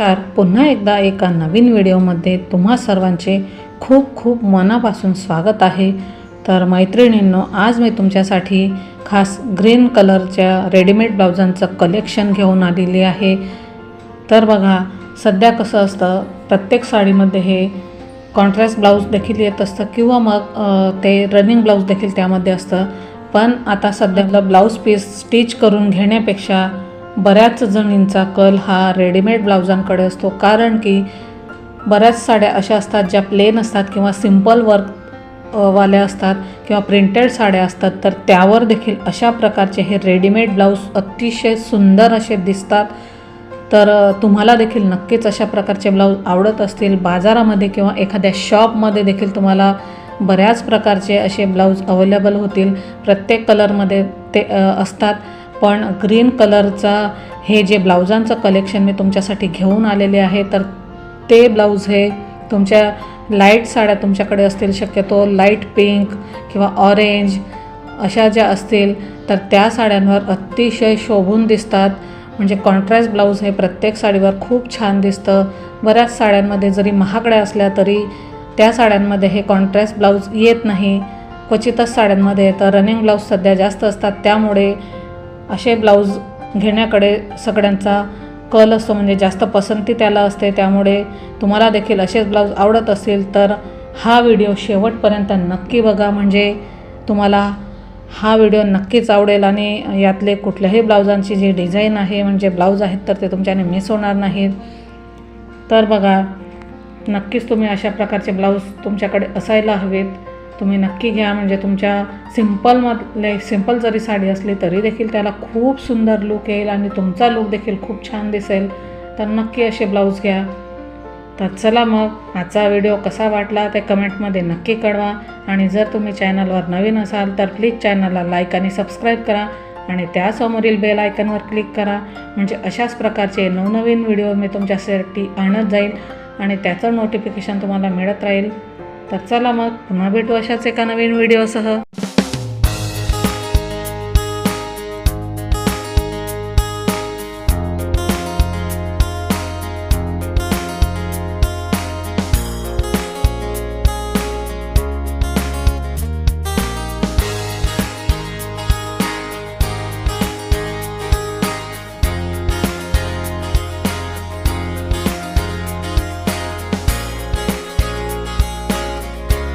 नमस्कार. पुन्हा एकदा एका नवीन व्हिडिओमध्ये तुम्हा सर्वांचे खूप खूप मनापासून स्वागत आहे. तर मैत्रिणींनो आज मी तुमच्यासाठी खास ग्रीन कलरच्या रेडीमेड ब्लाउजांचं कलेक्शन घेऊन आलेली आहे. तर बघा सध्या कसं असतं प्रत्येक साडीमध्ये हे कॉन्ट्रास्ट ब्लाऊज देखील येत असतं किंवा मग ते रनिंग ब्लाऊज देखील त्यामध्ये असतं. पण आता सध्या ब्लाऊज पीस स्टिच करून घेण्यापेक्षा बऱ्याच जणींचा कल हा रेडीमेड ब्लाउजांकडे असतो कारण की बऱ्याच साड्या अशा असतात ज्या प्लेन असतात किंवा सिंपल वर्क वाल्या असतात किंवा प्रिंटेड साड्या असतात. तर त्यावर देखील अशा प्रकारचे हे रेडीमेड ब्लाऊज अतिशय सुंदर असे दिसतात. तर तुम्हाला देखील नक्कीच अशा प्रकारचे ब्लाऊज आवडत असतील. बाजारामध्ये किंवा एखाद्या शॉपमध्ये देखील तुम्हाला बऱ्याच प्रकारचे असे ब्लाऊज अवेलेबल होतील. प्रत्येक कलरमध्ये ते असतात. पण ग्रीन कलरचा हे जे ब्लाउजांचं कलेक्शन मी तुमच्यासाठी घेऊन आलेले आहे तर ते ब्लाऊज हे तुमच्या लाइट साड्या तुमच्याकडे असतील शक्यतो लाइट पिंक किंवा ऑरेंज अशा ज्या असतील तर त्या साड्यांवर अतिशय शोभून दिसतात. म्हणजे कॉन्ट्रास्ट ब्लाऊज हे प्रत्येक साडीवर खूप छान दिसतं. बऱ्याच साड्यांमध्ये जरी महागड्या असल्या तरी त्या साड्यांमध्ये हे कॉन्ट्रास्ट ब्लाऊज येत नाही. क्वचितच साड्यांमध्ये येतं रनिंग ब्लाऊज सध्या जास्त असतात त्यामुळे असे ब्लाऊज घेण्याकडे सगळ्यांचा कल असतो म्हणजे जास्त पसंती त्याला असते. त्यामुळे तुम्हाला देखील असेच ब्लाऊज आवडत असतील तर हा व्हिडिओ शेवटपर्यंत नक्की बघा. म्हणजे तुम्हाला हा व्हिडिओ नक्कीच आवडेल आणि यातले कुठल्याही ब्लाऊजांची जी डिझाईन आहे म्हणजे ब्लाऊज आहेत तर ते तुमच्याने मिस होणार नाहीत. तर बघा नक्कीच तुम्ही अशा प्रकारचे ब्लाऊज तुमच्याकडे असायला हवेत. तुम्ही नक्की घ्या. म्हणजे तुमच्या सिम्पलमधले सिंपल जरी साडी असली तरी देखील त्याला खूप सुंदर लुक येईल आणि तुमचा लुक देखील खूप छान दिसेल. तर नक्की असे ब्लाऊज घ्या. तर चला मग आजचा व्हिडिओ कसा वाटला ते कमेंटमध्ये नक्की कळवा. आणि जर तुम्ही चॅनलवर नवीन असाल तर प्लीज चॅनलला लाईक आणि सबस्क्राईब करा. आणि त्यासमोरील बेल आयकनवर क्लिक करा. म्हणजे अशाच प्रकारचे नवनवीन व्हिडिओ मी तुमच्यासाठी आणत जाईल आणि त्याचं नोटिफिकेशन तुम्हाला मिळत राहील. तर चला मग पुन्हा भेटू अशाच एका नवीन व्हिडिओसह.